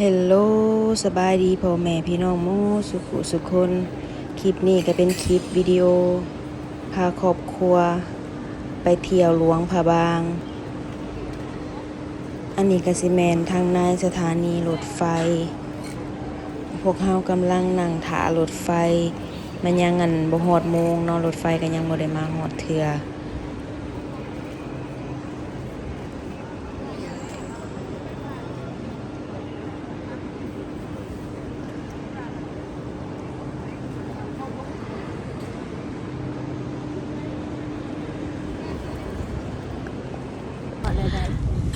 เฮลโลสบายดีพ่อแม่พี่น้องมูสุขุสุขคน คลิปนี้ก็เป็นคลิปวิดีโอ พาครอบครัว ไปเที่ยวหลวงพระบาง อันนี้กสิแมนทางในสถานีรถไฟ พวกเฮากำลังนั่งถารถไฟ มันยังงันบ่ฮอดโมงนาะรถไฟก็ยังบ่ได้มาฮอดเทื่อ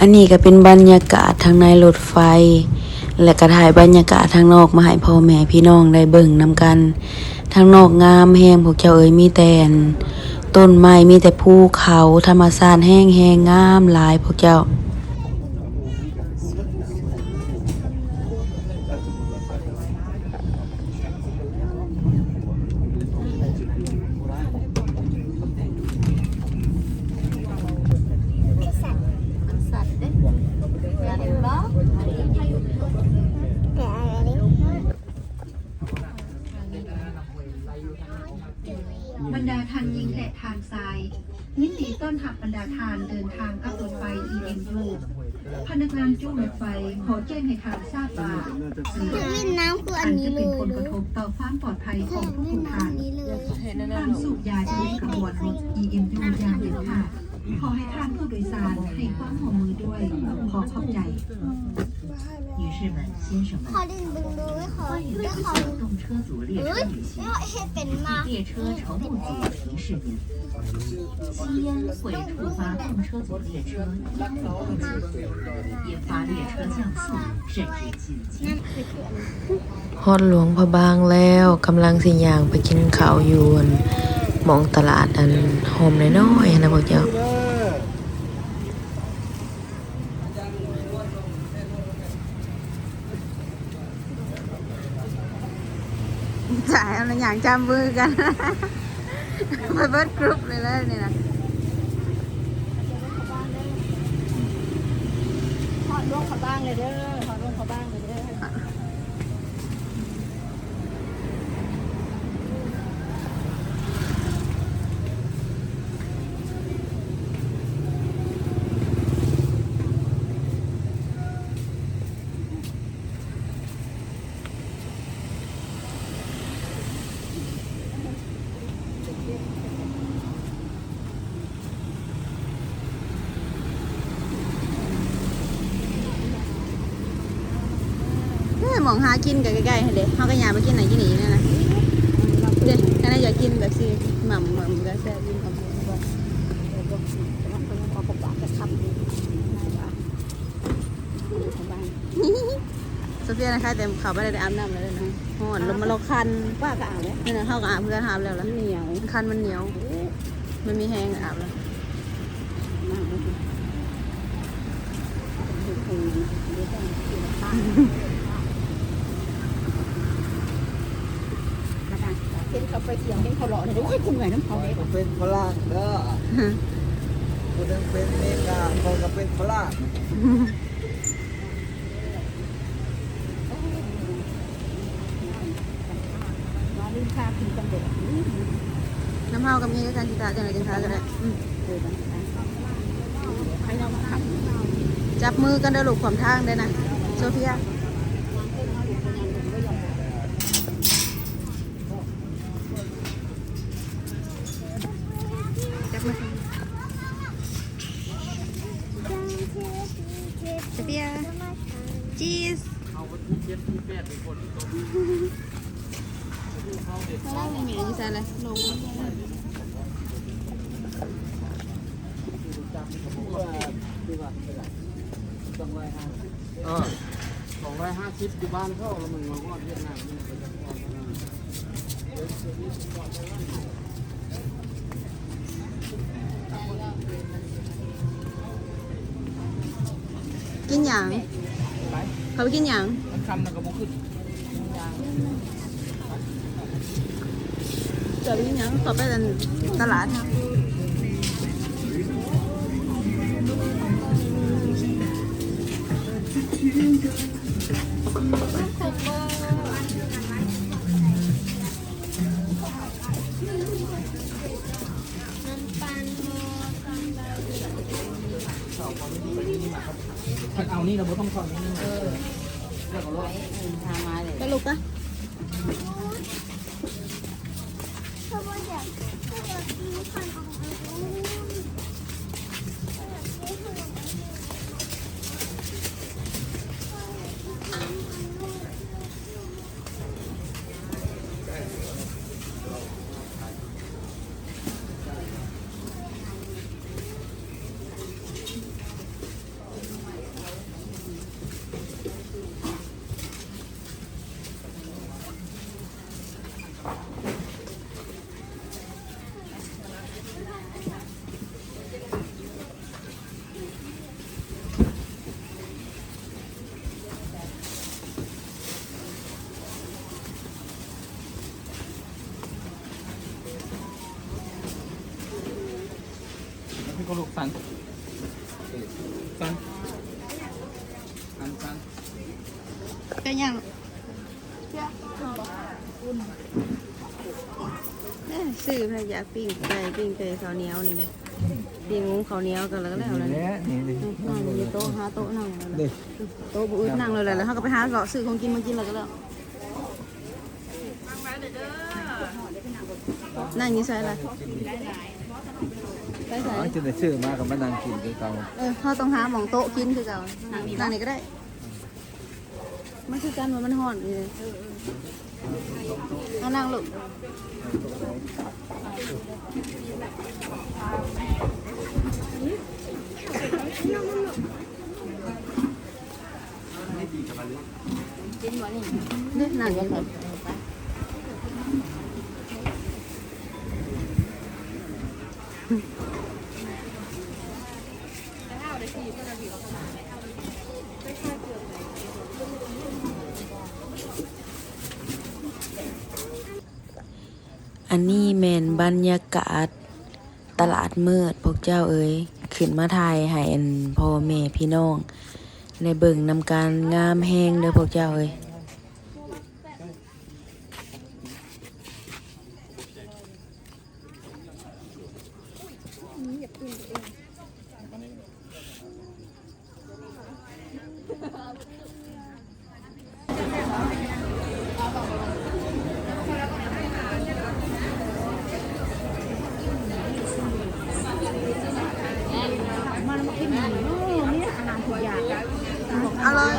อันนี้ก็เป็นบรรยากาศทางในรถไฟ และก็ถ่ายบรรยากาศทางนอกมาให้พ่อแม่พี่น้องได้เบิ่งนำกัน ทางนอกงามแห้งพวกเจ้าเอ๋ยมีแต่นต้นไม้มีแต่ภูเขาธรรมชาติแห้งแห้งงามหลายพวกเจ้า บรรดาทานยิงและทานทราย นิติต้นหักบรรดาทานเดินทางกับรถไฟ EMU พนักงานจู้รถไฟขอแจ้งให้ทางทราบว่าสื่อเล่นน้ำคืออัอันนนี้จะเลเป็นยผลกระทบต่อความปลอดภัยของผู้เล่ถูนกน้ำทาอันนนี้เลยห้ามสูบยาชนิดกระบวนรถ EMU อย่างเด็ดขาด ขอให้ทางผู้โดยสารให้ความร่วมมือด้วย ขอขอบใจ 女士们、先生 ขอ 们， ดึงดึงดูไม่ขอ 欢迎 ไม่ 乘 ขอ 坐动车组列 เฮ้ 车 ย 旅行 ไม่。ให้เป็นมา 列车乘务组提示您：吸烟会触发动车组列车烟雾报警，引发列车降速，甚至紧急。 ฮอดหลวงพระบางแล้วกำลังสิย่างไปกินข้าวอยู่อั่นหมองตลาดอันหอมน้อยๆนะพวกเจ้า างจำมือกัน ไปเบิร์ดกรุ๊ปเลยแล้วนี่นะขอดลงเขอบ้างเลยเด้อขอลงเขาบ้างเลยเด้อ เอ้ยหมองหากินกันใกล้ๆให้เด็กเขาก็อยากไปกินไหนกินหนีเนี่นะเด็กก็น่าอยากกินแบบสิหม่ำหม่ำก็แซ่บกินกับหมูบอกโซเฟียนะคะแต่เขาไม่ได้อาบน้ำเลยนะห่อนลมมาเราคันว่าก็อ่านแล้วนี่นะเขาก็อาบเพื่อนอาบแล้วล่ะเหนียวคันมันเหนียวมันมีแห้งอาบแล้วเห็นเขา ไปเที่ยวเห็นเขาหล่อเลยด้วยคุณเหนื่อยน้ำเขาเลยผมเป็นฝรั่งเด้อคนหนึงเป็นเมกาคนก็เป็นฝรั่งลืมค่าคุณกันเด็กน้ำเฮากับมีก็การจิตาจังไรจังคะก็ได้อืมใครเรามาขับจับมือกันเด้อลูกความทางได้นะโซเฟียจับมือกันโซเฟียจี เราไม่มีอย่างนี้ใส่เลยลงเออสองร้อยห้าสิบที่บ้านเขาแล้วมึงมาว่าเวียดนามนี่ก็จะพอแล้วนะกินหยังเขาไปกินหยัง คำนะก็บ่ขึ้นเดี๋ยวไปกินหยังขอไปนตลาดครับเอานี่เราต้องถอดนี่ เออสรุปปะพี่ก็ ลูกสันสันสันสันเป็นยังซื้อพายาปิ้งไก่ปิ้งไก่ข้าวเหนียวนี่เลยปิ้งหมูข้าวเหนียวกันแล้วก็แล้วนั่นนี่นี่นี่นั่งอยู่โต๊ะหาโต๊ะนั่งเลยโต๊ะบุ้ยนั่งเลยแหละแล้วเขาก็ไปหาเลาะซื้อของกินมากินแล้วก็แล้วนั่งอยี่ใส่อะ ไรใส่ใส่จะได้ซื้อมากับมานั่งกินด้วยกันเออเขาต้องหาหมองโต๊ะกินคือเก่านั่งนี่ก็ได้ มันคือกันว่ามันห่อนนี่เลยเอานั่งลูกนี่นั่งกันเถอ อันนี้แมนบรรยากาศ ตลาดมืดพวกเจ้าเอ๋ยขึ้นมาถ่ายให้อันพ่อแม่พี่น้องในเบิ่งนำการงามแห้งเด้อพวกเจ้าเอ๋ย เอาเลย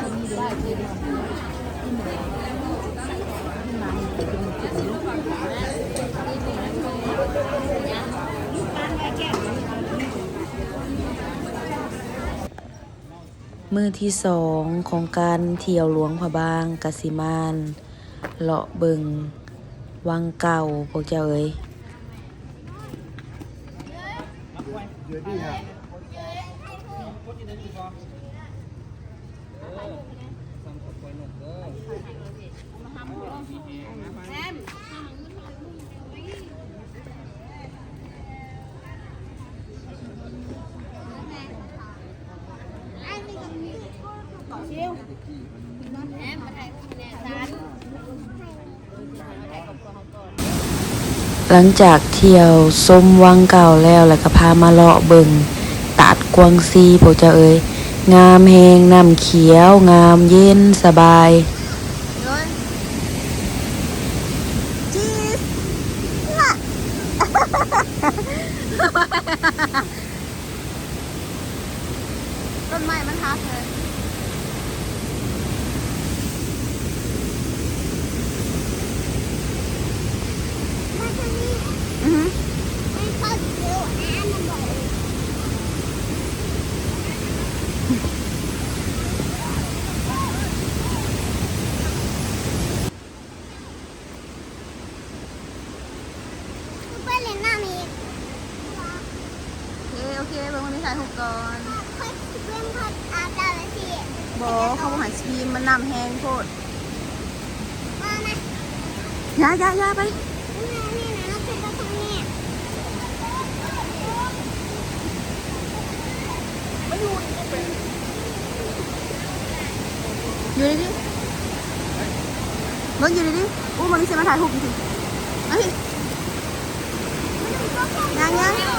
มือที่สองของการเที่ยวหลวงพระบางกสิมานเลาะเบิงวังเก่าพวกเจ้าเอ๋ย หลังจากเที่ยวชมวังเก่าแล้วแล้วก็พามาเลาะเบิงตาดกวางซีพวกเจ้าเอ๋ยงามแหงน้ำเขียว งามเย็นสบายต้นไม้มันทับเลย อือหือโอเคโอเคเบิ่งวันนี้ถ่ายรูปก่อน บอกเขาบอกใหายสกรีมมันน้ำแห้งโคตรยายายาไปอยู่ดิบิ่งอยู่ดิๆอู้มันนี่สิมาถ่ายรูปจริงๆมาพี่ยังยัง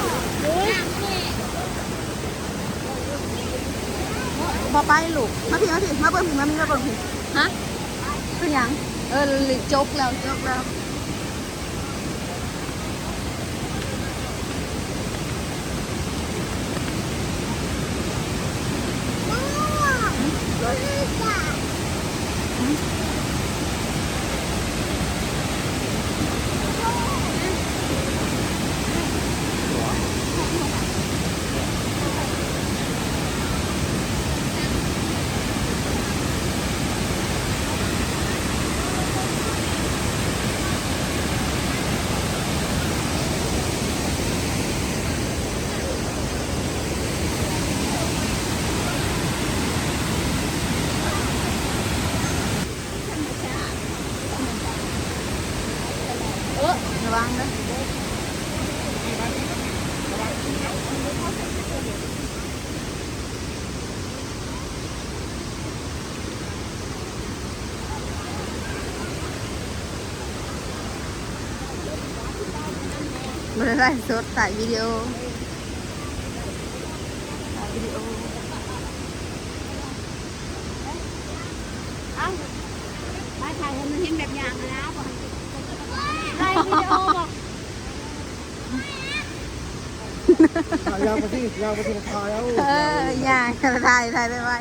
พอไปลูกมาพี่มาพี่มาเบิ่งพี่มามีมาเบิ่งพี่ฮะเป็นยังเออจกแล้วจกแล้ว ระวังนะ ไม่ได้ไลฟ์สดถ่ายวิดีโอถ่ายวิดีโอมาถ่ายให้มันเห็นแบบอย่างนะนะบอกไล่วิดีโอบอกยาวไปที่ยาวไปที่ราคาแล้วเอออย่างถ่ายถ่ายไปไว้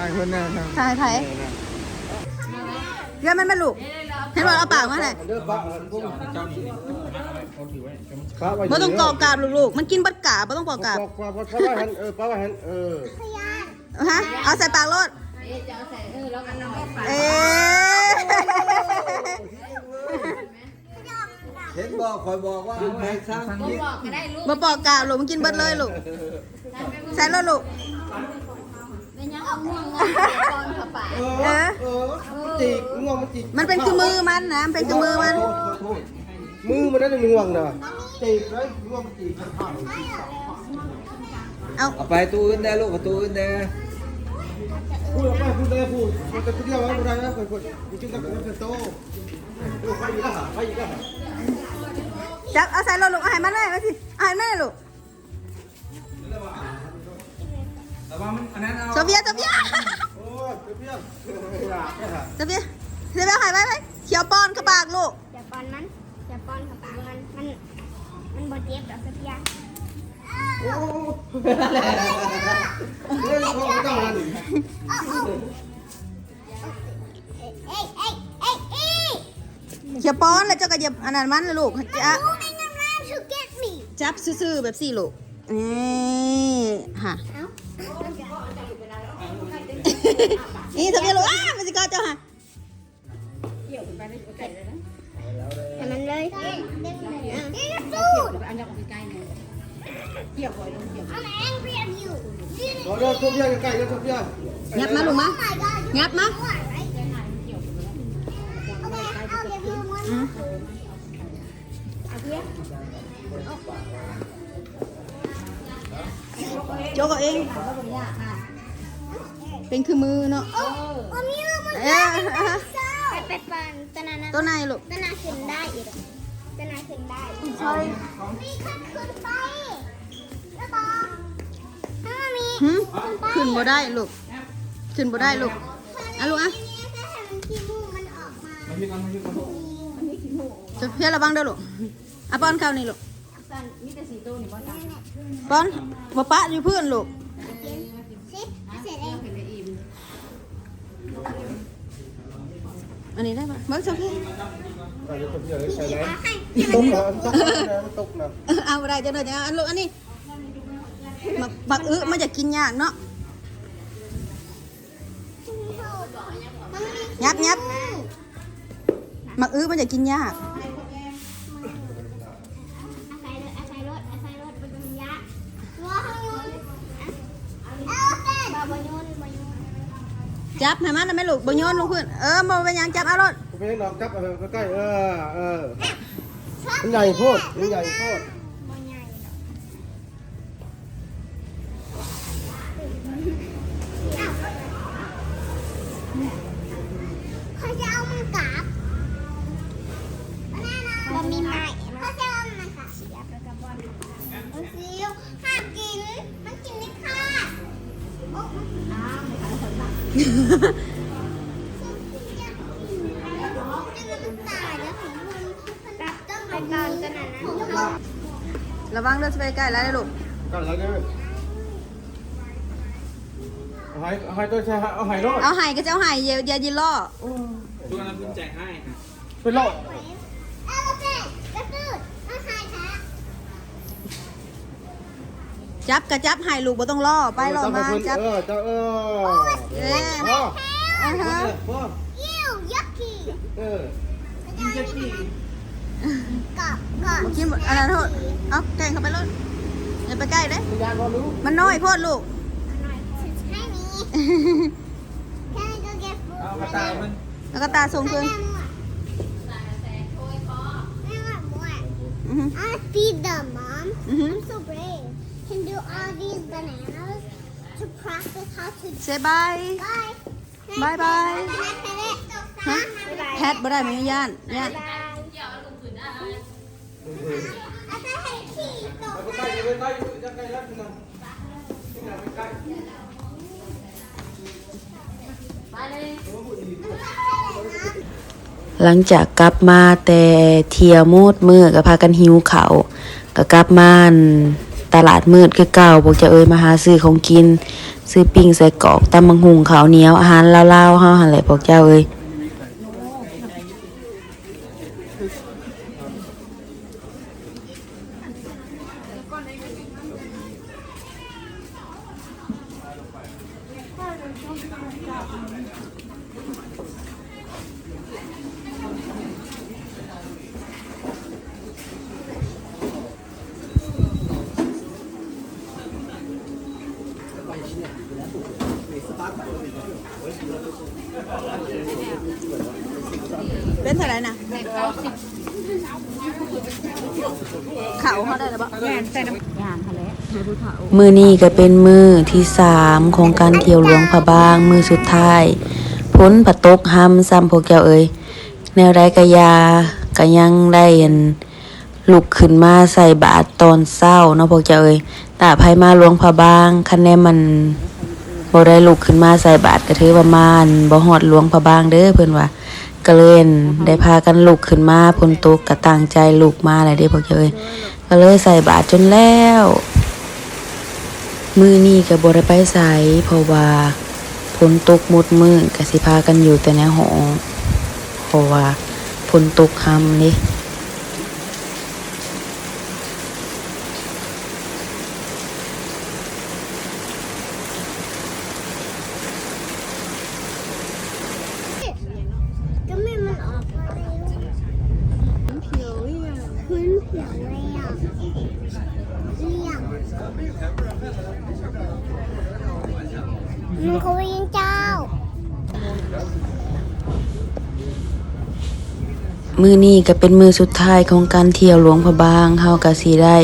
ตายคนแน่นะถ่ายถ่ายเรียนมันมาลูกเห็นบอกเอาปากมาไหนอยเลือกบ้าพวกเจ้านี่ครับไม่ต้องกอกาบลูกๆมันกินบัดกาบไม่ต้องกอกาบกอกว่าเพราะว่าหันเออเพราะว่าหันเออฮะเอาใส่ปากรถเอ๊ะเห็นบอกคอยบอกว่าแม่สร้างยิ่งมาปอกกาบลูกมันกินเบิดเลยลูกใส่รถลูก เป็นยังเอาง่วงงอตอนเข้าไปเออ เออจีกงวงมันจีกมันเป็นคือมือมันนะมันเป็นคือมือมันมือมันนั่นงวงนะจีกเลยงวงมันจีกเอาเอาไปตู้อื่นได้ลูกกับตู้อื่นได้พูดออกไปพูดได้พูดมันจะเที่ยวอะไรไม่ได้นะคนคนจริงๆแล้วเป็นโตโอ้ไปอีกแล้วไปอีกแล้วจับเอาใส่รถลูกเอาให้มันเลยมาสิเอาให้มันเลยลูก ว่ามันอันนั้นเอาโซเฟียโซเฟียโอ้ยเพี้ยนอยากแค่โซเฟียโซเฟียให้ไว้ไว้เขียวป้อนกระปากลูกอย่าป้อนมันอย่าป้อนเข้าปากมันมันมันบดเจ็บดอกสักอย่างโอ้เรื่องของเจ้านั่นเอ้ยเอ้ยเอ้ยเอ้ยเขียวป้อนแล้วเจ้าก็เหยียบอันนั้นมันเลยลูกจะรู้ได้ไงมัน to get me จับซื่อๆแบบสี่ลูกนี่ฮะเอ้า นี่ทำยังลูกอ้ามันจะกอเจ้าฮะให้มันเลยนี่นะฟูดอันนี้ของใกล้ๆเนี่ยเกี่ยวกับ I'm angry at you ขอเดินทุบเพี้ยนใกล้ๆเดินทุบเพี้ยนงับมาลูกมะ Oh my god งับมา you are right Okay I'll give you one อืมเอาเพี้ย โจกเอาเอง เป็นคือมือเนาะโอ้โอ้มีลูกมันเอ๊ะไปไปปันตนานะตัวไหนลูกตนาขึ้นได้อีกตนาขึ้นได้ใช่มีขึ้นขึ้นไปแล้วบอกถ้ามีหึขึ้นบ่ได้ลูก ขึ้นบ่ได้ลูกอะลูกอะทีนี้จะให้มันขี้มูกมันออกมาจะเพี้ยระวังเด้อลูกอะป้อนข้าวนี่ลูก ป้อนบ่ปะอยู่เพื่อนลูกสิเสร็จเองอันนี้ได้ปะเมื่อสักทีใส่ทุบเพี้ยนใส่ไหนเอาให้ตกนะตกนะตกนะเอาอะไรจะเลยจะเอาอันลูกอันนี้มักบักอึมันจะกินยากเนาะยับยับมักอึมันจะกินยาก จับให้มันนะแม่ลูกบ่โยนลงพื้นเออบ่เป็นหยังจับเอารถไปให้ลองจับเออใกล้ๆเออเออมันใหญ่โพดมันใหญ่โพด รับต้องไปนอนกันนะนะระวังเด้อสิไปใกล้แล้วได้อลูกก็แล้วเด้อเอาให้เอาให้ตัวใช่เอาให้รอดเอาไห้ก็จะเอาไห้อย่าอย่ายินล่อเป็นรอดเอาโอเคกระตือเอาใครคะ จับก็จับไห้ลูกบ่ต้องล่อไปล่อมาจับเออจับเออเอ้ยพ่ออ่าฮะพ่อยิ้วยักษ์กี้เออกับกับบ่กินบ่อันนั้นโทษเอาแกงเข้าไปเลยอย่าไปใกล้เด้พยานรอรู้มันน้อยโพดลูกให้มี Can I go get food เอากระต่ายมันแล้วก็ตาส่งคืนอือฮึ I feed them, all these bananas to practice how to เซบาย Bye. Bye bye. Can I pet it? ฮะแพทบ่ได้ไหมย่านย่าน Bye. I said, hey, key. เอาใกล้ๆเอาใกล้ๆเอาใกล้ๆแล้วพี่น้องพี่น้องใกล้หลังจากกลับมาแต่เที่ยวมืดมืดก็พากันหิวเขาวก็กลับมาอั่น ตลาดมืดคือเก่าพวกจะเอ่ยมาหาซื้อของกิน ซื้อปิ้งใส่กรอกตำบังหุงข้าวเหนียวอาหารลาวๆเฮาหั่นแหละพวกเจ้าเอ้ย เป็นเท่าไหร่นะ เขาเขาได้แล้วบ่แม่นใส่น้ำยางเขาแล้วมือนี้ก็เป็นมือที่สามของการเที่ยวหลวงพระบาง มือสุดท้ายพ้นผะตกห้ำซ้ำพวกเจ้าเอ้ยแนวใดกะยากะยังได้เห็นลุกขึ้นมาใส่บาตรตอนเศร้าเนาะพวกเจ้าเอ้ยตาไผมาหลวงพระบางคันแนมันบ่ได้ลุกขึ้นมาใส่บาตรก็ถือว่ามาอั่นบ่ฮอดหลวงพระบางเด้อเพิ่นว่า ก็เลยอั่นได้พากันลุกขึ้นมาพ้นตกก็ตั้งใจลุกมาแหละเด้พวกเจ้าเอ้ยก็เลยใส่บาตรจนแล้ว มือนี้กับบได้ไปใสเพราะว่าฝนตกหมดมือกสิพากันอยู่แต่ในห้องเพราะว่าฝนตกค่ำนี่ ก็ไม่มันออกมาเลยเขียวอะพื้นเขียวเลยอะเรียกมันเขายิงเจ้า มือนี้ก็เป็นมือสุดท้ายของการเที่ยวหลวงพระบางเฮาก็สิได้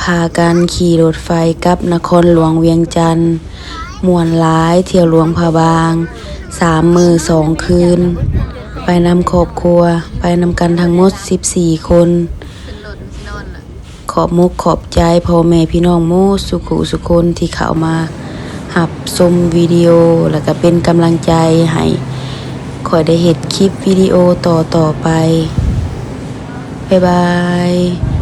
พากันขี่รถไฟกับนครหลวงเวียงจันทน์มวนหลายเที่ยวหลวงพระบางสามมือสองคืน ไปนำครอบครัว ไปนำกันทั้งหมด14คนขึ้นรถสินอนขอบมุกขอบใจพ่อแม่พี่น้องโมสุขุสุคนที่เข้ามาหับชมวิดีโอแล้วก็เป็นกำลังใจให้ คอยได้เห็นคลิปวิดีโอต่อต่อไป บ๊ายบาย